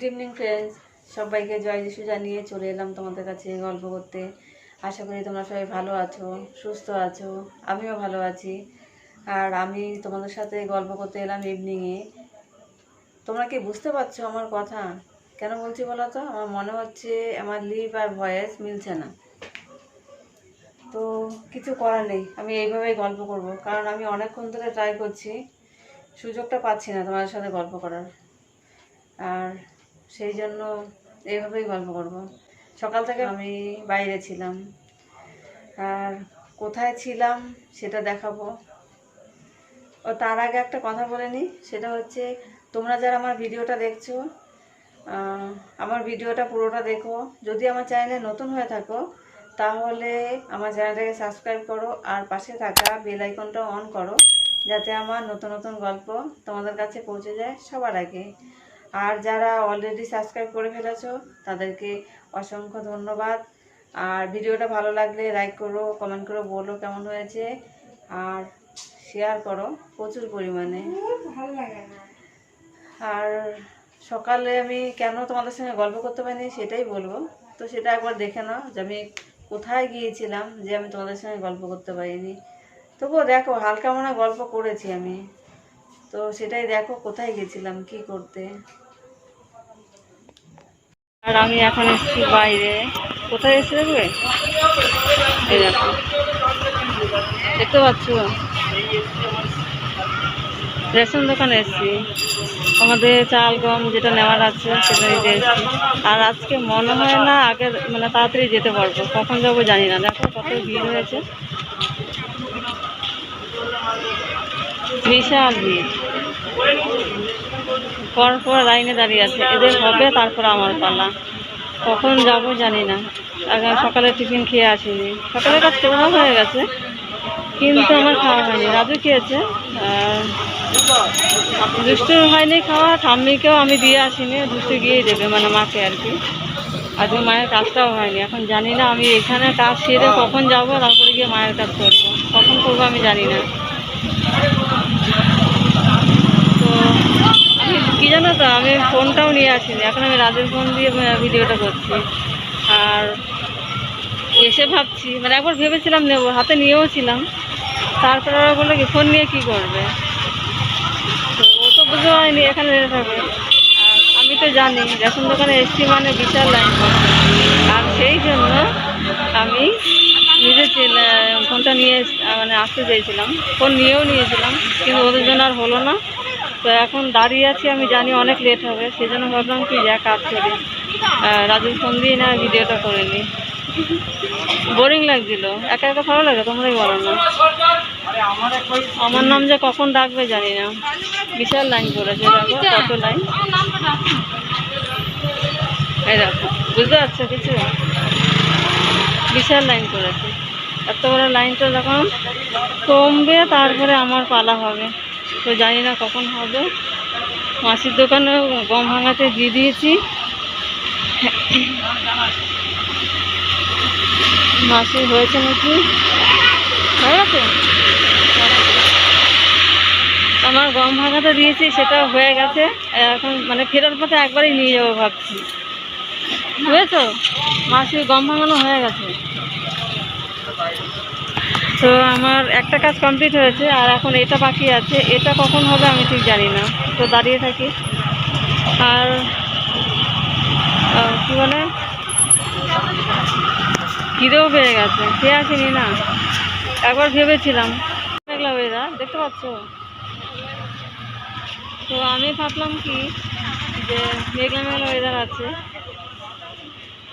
Good evening friends সবাইকে জয় যিশু জানিয়ে চলে এলাম তোমাদের কাছে গল্প করতে। আশা করি তোমরা সবাই ভালো আছো, সুস্থ আছো, আমিও ভালো আছি। আর আমি তোমাদের সাথে গল্প করতে এলাম ইভিনিংয়ে তোমরা কি বুঝতে পারছ আমার কথা? কেন বলছি বলো তো? আমার মনে হচ্ছে আমার লিপ আর ভয়েস মিলছে না। তো কিছু করার নেই, আমি এইভাবেই গল্প করব। কারণ আমি অনেকক্ষণ ধরে ট্রাই করছি, সুযোগটা পাচ্ছি না তোমাদের সাথে গল্প করার। আর সেই জন্য এইভাবেই গল্প করব। সকাল থেকে আমি বাইরে ছিলাম। আর কোথায় ছিলাম সেটা দেখাবো। ও তার আগে একটা কথা বলে নিই, সেটা হচ্ছে তোমরা যারা আমার ভিডিওটা দেখছ আমার ভিডিওটা পুরোটা দেখো। যদি আমার চ্যানেলে নতুন হয়ে থাকো, তাহলে আমার চ্যানেলটাকে সাবস্ক্রাইব করো আর পাশে থাকা বেল আইকনটা অন করো, যাতে আমার নতুন নতুন গল্প তোমাদের কাছে পৌঁছে যায় সবার আগে। আর যারা অলরেডি সাবস্ক্রাইব করে ফেলেছো, তাদেরকে অসংখ্য ধন্যবাদ। আর ভিডিওটা ভালো লাগলে লাইক করো কমেন্ট করো, বলো কেমন হয়েছে। আর শেয়ার করো, প্রচুর পরিমাণে। আর সকালে আমি কেন তোমাদের সঙ্গে গল্প করতে পারিনি সেটাই বলব। তো সেটা একবার দেখে নাও যে আমি কোথায় গিয়েছিলাম যে আমি তোমাদের সঙ্গে গল্প করতে পারিনি। তবুও দেখো, হালকা মনে গল্প করেছি আমি। তো সেটাই দেখো, কোথায় গেছিলাম, কি করতে? আর আমি এখন এসেছি বাইরে। কোথায় এসে দেখবে? দেখতে পাচ্ছ? রেশন দোকানে এসেছি। আমাদের চাল, গম যেটা নেওয়ার আছে, সেটা নিতে এসেছি। আর আজকে মনে হয় না আগে মানে তাড়াতাড়ি যেতে পারব। কখন যাব জানি না। দেখো কত ভিড় হয়েছে। বিশাল ভিড়। পর পর লাইনে দাঁড়িয়ে আছে। এদের হবে তারপর আমার পালা। কখন যাব জানি না। আগে সকালে টিফিন খেয়ে আসিনি। সকালে কাজ খাওয়া হয়ে গেছে, কিন্তু আমার খাওয়া হয়নি। রাজু খেয়েছে দুষ্টু হয়নি খাওয়া, ঠাম্মিকেও আমি দিয়ে আসিনি। দুষ্টু গিয়েই দেবে মানে মাকে আর কি। আজকে মায়ের কাজটাও হয়নি। এখন জানি না আমি এখানে কাজ সেরে কখন যাব, তারপরে গিয়ে মায়ের কাজ করব। কখন করব আমি জানি না। তো কি জানো তো, আমি ফোনটাও নিয়ে আসিনি। এখন আমি রাজের ফোন দিয়ে ভিডিওটা করছি। আর এসে ভাবছি মানে একবার ভেবেছিলাম নেব, হাতে নিয়েও ছিলাম। তারপরে ওরা বলল কি, ফোন নিয়ে কি করবে? ও তো বুঝতে পারিনি, এখানে থাকবে। আমি তো জানি রেশন দোকানে এসছি মানে বিশাল লাইন আর সেই জন্য আমি চেন- ফোনটা নিয়ে মানে আসতে চেয়েছিলাম। ফোন নিয়েও নিয়েছিলাম, কিন্তু ওদের জন্য আর হলো না। তো এখন দাঁড়িয়ে আছি, আমি জানি অনেক লেট হবে সেই জন্য ভাবলাম কি যা কাজ করি। রাজুর ফোন দিয়ে না ভিডিওটা করে নিই। বোরিং লাগছিল। একা একা ভালো লাগে, তোমরাই বলো না। আমার নাম যে কখন ডাকবে জানি না। বিশাল লাইন পড়েছে দেখো কত লাইন এই দেখো, বুঝতে পারছ কিছু? বিশাল লাইন পড়েছে এত বড় লাইনটা যখন কমবে, তারপরে আমার পালা হবে। তো জানি না কখন হবে। মাসির দোকানে গম ভাঙাতে দিয়ে দিয়েছি। মাসি হয়েছে নাকি? হয়ে গেছে? আমার গম ভাঙাতে দিয়েছি, সেটা হয়ে গেছে। এখন মানে ফেরার পথে একবারই নিয়ে যাব ভাবছি। বুঝেছ? মাসির গম ভাঙানো হয়ে গেছে। তো আমার একটা কাজ কমপ্লিট হয়েছে, আর এখন এটা বাকি আছে। এটা কখন হবে আমি ঠিক জানি না। তো দাঁড়িয়ে থাকি। আর কি বলে? খিদেও পেয়ে গেছে। খেয়ে আসিনি না। একবার ভেবেছিলাম। মেঘলা ওয়েদার দেখতে পাচ্ছ? তো আমি ভাবলাম কি, যে মেঘলা মেঘলা ওয়েদার আছে।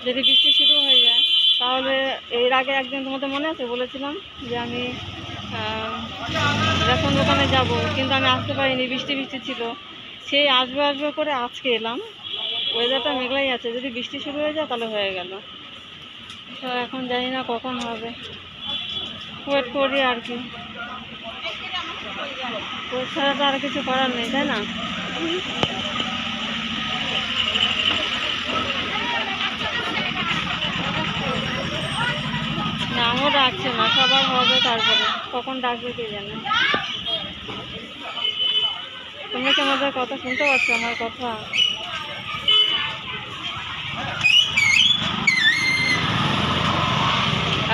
যদি বৃষ্টি শুরু হয়ে যায়। তাহলে এর আগে একদিন তোমাদের মনে আছে? বলেছিলাম যে আমি রেশন দোকানে যাব, কিন্তু আমি আসতে পারিনি, বৃষ্টি বৃষ্টি ছিল। সেই আসবে আসবে করে আজকে এলাম। ওয়েদারটা মেঘলাই আছে, যদি বৃষ্টি শুরু হয়ে যায় তাহলে হয়ে গেল। তো এখন জানি না কখন হবে। ওয়েট করি আর কি। ওই ছাড়া তো আর কিছু করার নেই, তাই না? নামও ডাকছে না, সবার হবে তারপরে। কখন ডাকবে কে জানে? তোমরা কি আমাদের কথা শুনতে পাচ্ছ, আমার কথা?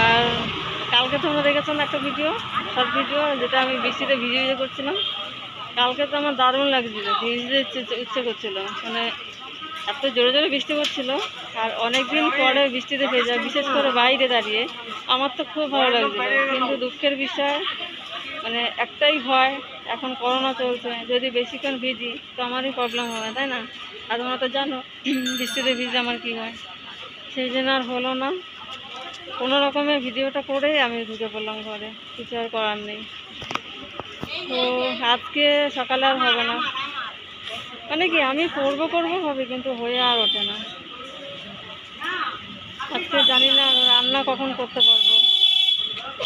আর কালকে তোমরা দেখেছ না একটা ভিডিও শর্ট ভিডিও যেটা আমি বৃষ্টিতে ভিজে করছিলাম। কালকে তো আমার দারুণ লাগছিল, ভিজতে ইচ্ছে ইচ্ছে করছিল। মানে এত জোরে জোরে বৃষ্টি পড়ছিল আর অনেক দিন পরে বৃষ্টিতে ভেজা, বিশেষ করে বাইরে দাঁড়িয়ে, আমার তো খুব ভালো লাগছিল। কিন্তু দুঃখের বিষয় মানে একটাই ভয়, এখন করোনা চলছে, যদি বেশিক্ষণ ভিজি, তো আমারই প্রবলেম হবে, তাই না? আর তোমরা তো জানো, বৃষ্টিতে ভিজে আমার কী হয়? সেই জন্য আর হলো না। কোনো রকমের ভিডিওটা করেই আমি ঢুকে পড়লাম ঘরে, কিছু আর করার নেই। তো আজকে সকালে আর হবে না। মানে কি, আমি করব করব হবে কিন্তু হয়ে আর ওঠে না। আজকে জানি না রান্না কখন করতে পারব।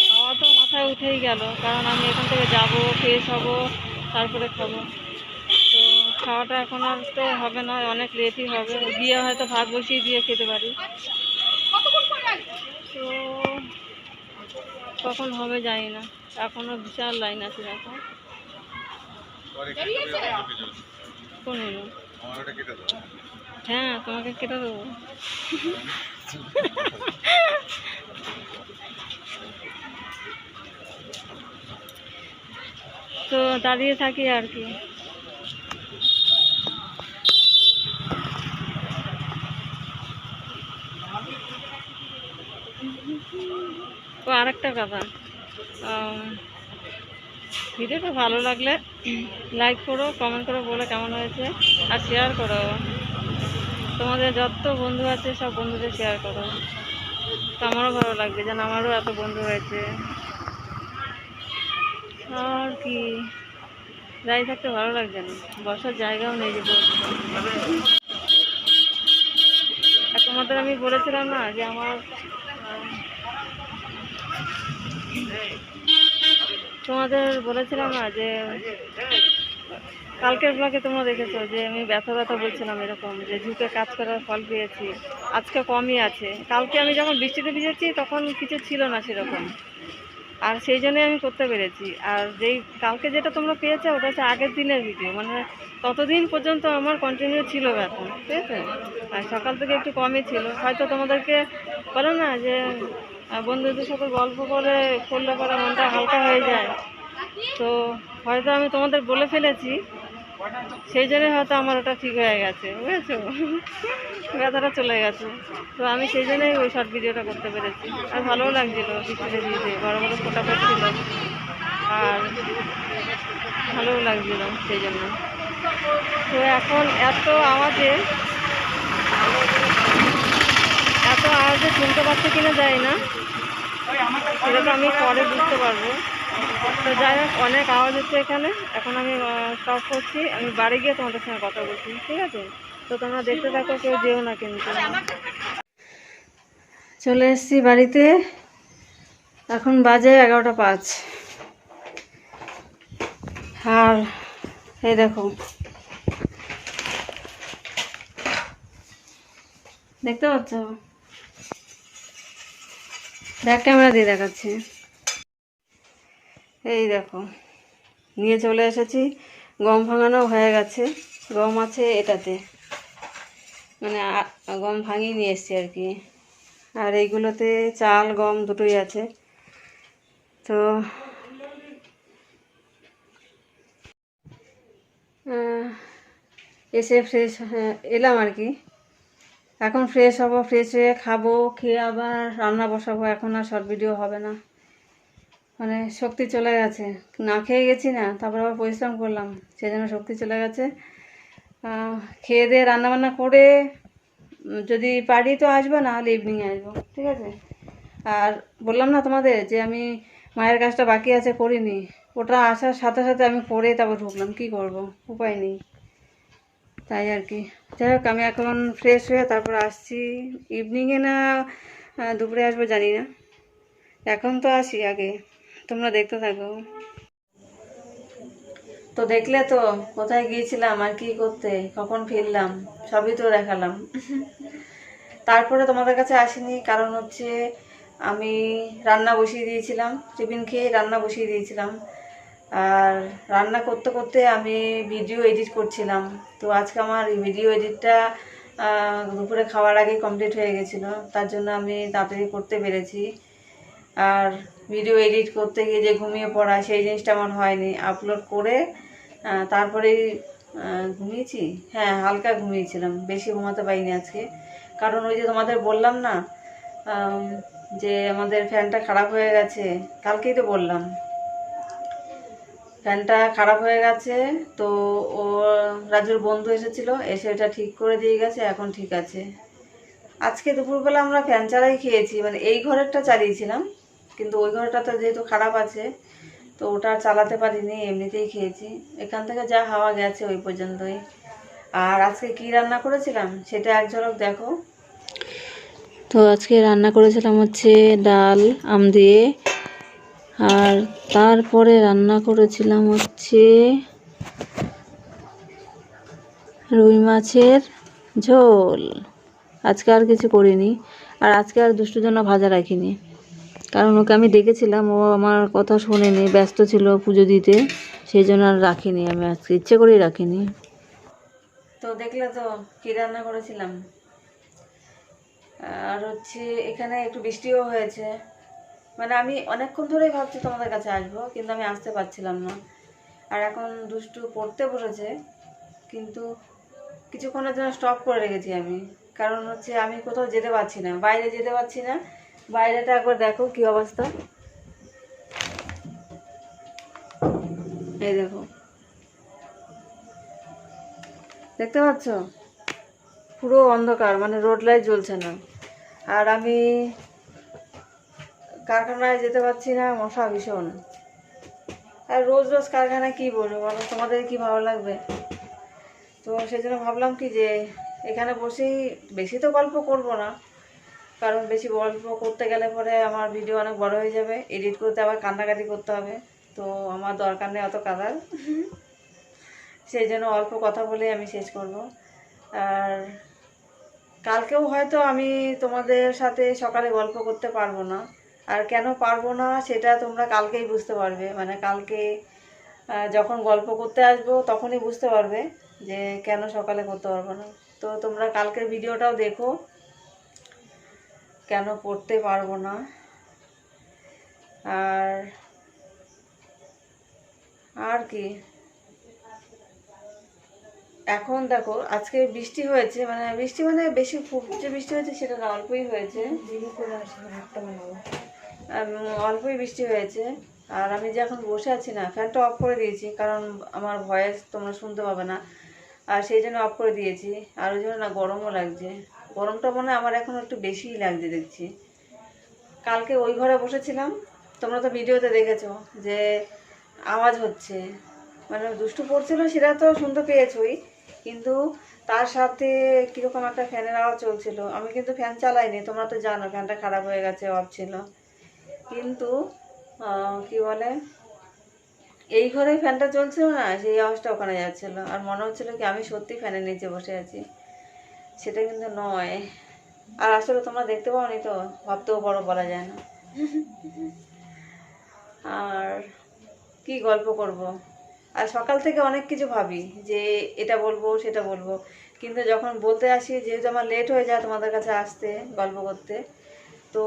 খাওয়া তো মাথায় উঠেই গেল, কারণ আমি এখান থেকে যাব, ফ্রেশ হব, তারপরে খাব। তো খাওয়াটা এখন আর তো হবে না, অনেক লেটই হবে। গিয়ে হয়তো ভাত বসিয়ে দিয়ে খেতে পারি। তো কখন হবে জানি না, এখনও বিশাল লাইন আছে দেখো। কোন হলো হ্যাঁ তোমাকে কেটে দেবো তো দাঁড়িয়ে থাকি আর কি ও আরেকটা কথা আম, ভিডিওটা ভালো লাগলে লাইক করো কমেন্ট করো, বলে কেমন হয়েছে? আর শেয়ার করো। তোমাদের যত বন্ধু আছে, সব বন্ধুদের শেয়ার করো। তো আমারও ভালো লাগবে, যেন আমারও এত বন্ধু হয়েছে। আর কি। যাই থাকতে ভালো লাগছে না। বসার জায়গাও নেই যে তোমাদের আমি বলেছিলাম না, যে আমার তোমাদের বলেছিলাম না যে কালকের ব্লগে তোমরা দেখেছ যে আমি ব্যথা ব্যথা বলছিলাম এরকম যে ঝুঁকে কাজ করার ফল পেয়েছি আজকে কমই আছে। কালকে আমি যখন বৃষ্টিতে ভিজেছি তখন কিছু ছিল না সেরকম। আর সেই জন্যই আমি করতে পেরেছি। আর যেই কালকে যেটা তোমরা পেয়েছ ওটা হচ্ছে আগের দিনের ভিডিও মানে ততদিন পর্যন্ত আমার কন্টিনিউ ছিল ব্যথা। ঠিক আছে। আর সকাল থেকে একটু কমই ছিল। হয়তো তোমাদেরকে বলো না যে বন্ধুদের সাথে গল্প করে করলে পরে মনটা হালকা হয়ে যায়। তো হয়তো আমি তোমাদের বলে ফেলেছি, সেই জন্যই হয়তো আমার ওটা ঠিক হয়ে গেছে, বুঝেছ? ব্যথাটা চলে গেছে। তো আমি সেই জন্যই ওই শর্ট ভিডিওটা করতে পেরেছি। আর ভালোও লাগছিল বৃষ্টিতে দিতে বড় বড় ফোটা পড়ছিল। আর ভালোও লাগছিল সেই জন্য। তো এখন এত আওয়াজে এত আওয়াজে শুনতে পাচ্ছে কিনা যায় না। সেটা তো আমি পরে বুঝতে পারব। তো যাই হোক, অনেক আওয়াজ হচ্ছে এখানে। এখন আমি স্টপ করছি। আমি বাড়ি গিয়ে তোমাদের সঙ্গে কথা বলছি, ঠিক আছে? তো তোমরা দেখতে থাকো, কেউ যেও না কিন্তু। চলে এসেছি বাড়িতে। এখন বাজে এগারোটা পাঁচ। আর এই দেখো। দেখতে পাচ্ছ? ব্যাক ক্যামেরা দিয়ে দেখাচ্ছি। এই দেখো, নিয়ে চলে এসেছি। গম ভাঙানো হয়ে গেছে। গম আছে এটাতে। মানে গম ভাঙিয়ে নিয়ে এসেছি আর কি। আর এইগুলোতে চাল, গম দুটোই আছে। তো এসে ফ্রেশ এলাম আর কি। এখন ফ্রেশ হব ফ্রেশ হয়ে খাব, খেয়ে আবার রান্না বসাবো। এখন আর শর্ট ভিডিও হবে না। মানে শক্তি চলে গেছে। না খেয়ে গেছি না, তারপর আবার পরিশ্রম করলাম। সেই জন্য শক্তি চলে গেছে। খেয়ে দিয়ে রান্নাবান্না করে যদি পারি তো আসব, না হলে ইভিনিংয়ে আসব। ঠিক আছে? আর বললাম না তোমাদের যে আমি মায়ের কাজটা বাকি আছে করিনি। ওটা আসার সাথে সাথে আমি করে তারপর ঢুকলাম। কি করব? উপায় নেই। তাই আর কি। যাই হোক, আমি এখন ফ্রেশ হয়ে তারপর আসছি। ইভিনিংয়ে না দুপুরে আসব জানি না। এখন তো আসি আগে। তোমরা দেখতে থাকো। তো দেখলে তো, কোথায় গিয়েছিলাম আর কি করতে, কখন ফিরলাম, সবই তো দেখালাম। তারপরে তোমাদের কাছে আসিনি, কারণ হচ্ছে আমি রান্না বসিয়ে দিয়েছিলাম। টিফিন খেয়ে রান্না বসিয়ে দিয়েছিলাম। আর রান্না করতে করতে আমি ভিডিও এডিট করছিলাম। তো আজকে আমার ভিডিও এডিটটা দুপুরে খাওয়ার আগেই কমপ্লিট হয়ে গেছিল। তার জন্য আমি তাড়াতাড়ি করতে পেরেছি। আর ভিডিও এডিট করতে গিয়ে যে ঘুমিয়ে পড়া, সেই জিনিসটা আমার হয়নি। আপলোড করে তারপরেই ঘুমিয়েছি? হ্যাঁ হালকা ঘুমিয়েছিলাম। বেশি ঘুমাতে পারিনি আজকে। কারণ ওই যে তোমাদের বললাম না যে আমাদের ফ্যানটা খারাপ হয়ে গেছে, কালকেই তো বললাম। ফ্যানটা খারাপ হয়ে গেছে, তো ও, রাজুর বন্ধু এসেছিল, এসে ওটা ঠিক করে দিয়ে গেছে, এখন ঠিক আছে। আজকে দুপুরবেলা আমরা ফ্যান চালাই খেয়েছি মানে এই ঘরেরটা চালিয়েছিলাম, কিন্তু ওই ঘরটা তো যেহেতু খারাপ আছে, তো ওটা চালাতে পারিনি, এমনিতেই খেয়েছি। এখান থেকে যা হাওয়া গেছে ওই পর্যন্তই। আর আজকে কি রান্না করেছিলাম, সেটা এক ঝলক দেখো। তো আজকে রান্না করেছিলাম হচ্ছে ডাল, আম দিয়ে আর তারপরে রান্না করেছিলাম হচ্ছে রুই মাছের ঝোল। আজকে আর কিছু করিনি। আর আজকে আর দুষ্টুর জন্য ভাজা রাখিনি। কারণ ওকে আমি ডেকেছিলাম, ও আমার কথা শোনেনি, ব্যস্ত ছিল পুজো দিতে। সেই জন্য আর রাখিনি আমি আজকে, ইচ্ছে করেই রাখিনি। তো দেখলে তো কী রান্না করেছিলাম? আর হচ্ছে এখানে একটু বৃষ্টিও হয়েছে। মানে আমি অনেকক্ষণ ধরেই ভাবছি তোমাদের কাছে আসব, কিন্তু আমি আসতে পারছিলাম না। আর এখন দুষ্টু পড়তে বসেছে, কিন্তু কিছুক্ষণের জন্য স্টপ করে রেখেছি আমি। কারণ হচ্ছে আমি কোথাও যেতে পারছি না, বাইরে যেতে পারছি না। বাইরেটা একবার দেখো কি অবস্থা। এই দেখো। দেখতে পাচ্ছ? পুরো অন্ধকার মানে রোড লাইট জ্বলছে না। আর আমি কারখানায় যেতে পারছি না, মশা ভীষণ। আর রোজ রোজ কারখানায় কী বলব বলো, তোমাদের কি ভালো লাগবে? তো সেই জন্য ভাবলাম কি যে এখানে বসেই বেশি তো গল্প করব না, কারণ বেশি গল্প করতে গেলে পরে আমার ভিডিও অনেক বড় হয়ে যাবে, এডিট করতে আবার কান্নাকাটি করতে হবে, তো আমার দরকার নেই অত কাদার। সেই জন্য অল্প কথা বলে আমি শেষ করব। আর কালকেও হয়তো আমি তোমাদের সাথে সকালে গল্প করতে পারব না আর কেন পারব না সেটা তোমরা কালকেই বুঝতে পারবে। মানে কালকে যখন গল্প করতে আসব তখনই বুঝতে পারবে যে কেন সকালে করতে পারব না। তো তোমরা কালকের ভিডিওটাও দেখো, কেন পড়তে পারব না। আর আর কি? এখন দেখো, আজকে বৃষ্টি হয়েছে মানে বৃষ্টি মানে বেশি খুব যে বৃষ্টি হয়েছে সেটা অল্পই হয়েছে। অল্পই বৃষ্টি হয়েছে। আর আমি যে এখন বসে আছি না, ফ্যানটা অফ করে দিয়েছি, কারণ আমার ভয়েস তোমরা শুনতে পাবে না। আর সেই জন্য অফ করে দিয়েছি। আর ওই জন্য না গরমও লাগছে। গরমটা মনে আমার এখন একটু বেশিই লাগছে দেখছি। কালকে ওই ঘরে বসেছিলাম, তোমরা তো ভিডিওতে দেখেছ যে আওয়াজ হচ্ছে। মানে দুষ্টু পড়ছিল সেটা তো শুনতে পেয়েছই, কিন্তু তার সাথে কীরকম একটা ফ্যানের আওয়াজ চলছিল। আমি কিন্তু ফ্যান চালাইনি, তোমরা তো জানো ফ্যানটা খারাপ হয়ে গেছে অফ ছিল। কিন্তু কি বলে, এই ঘরে ফ্যানটা চলছিল না, সেই আওয়াজটা ওখানে যাচ্ছিল। আর মনে হচ্ছিল কি আমি সত্যি ফ্যানের নিচে বসে আছি। সেটা কিন্তু নয়। আর আসলে তোমরা দেখতে পাওনি তো, ভাবতেও বড় বলা যায় না। আর কি গল্প করব? আর সকাল থেকে অনেক কিছু ভাবি, যে এটা বলব, সেটা বলব। কিন্তু যখন বলতে আসি, যেহেতু আমার লেট হয়ে যায় তোমাদের কাছে আসতে, গল্প করতে, তো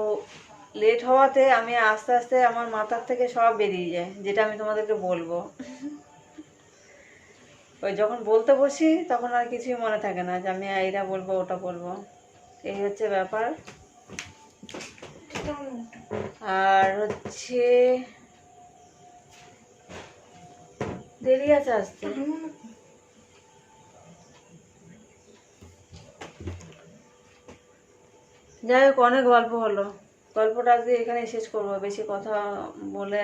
লেট হওয়াতে আমি আস্তে আস্তে আমার মাথার থেকে সব বেরিয়ে যায়, যেটা আমি তোমাদেরকে বলব। ওই যখন বলতে বসি, তখন আর কিছুই মনে থাকে না যে আমি এইটা বলব, ওটা বলব। এই হচ্ছে ব্যাপার। আর হচ্ছে, দেরি আছে আসতে? যাই হোক, অনেক গল্প হলো। গল্পটা আজকে এখানে শেষ করব। বেশি কথা বলে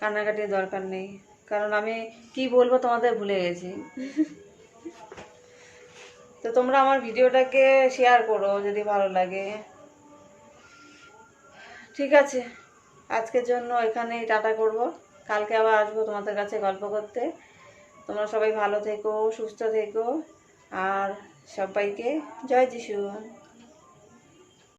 কান্নাকাটির দরকার নেই। কারণ আমি কি বলব তোমাদের ভুলে গেছি। তো তোমরা আমার ভিডিওটাকে শেয়ার করো যদি ভালো লাগে। ঠিক আছে। আজকের জন্য এখানেই টাটা করব। কালকে আবার আসব তোমাদের কাছে গল্প করতে। তোমরা সবাই ভালো থেকো, সুস্থ থেকো। আর সবাইকে জয় যিশু।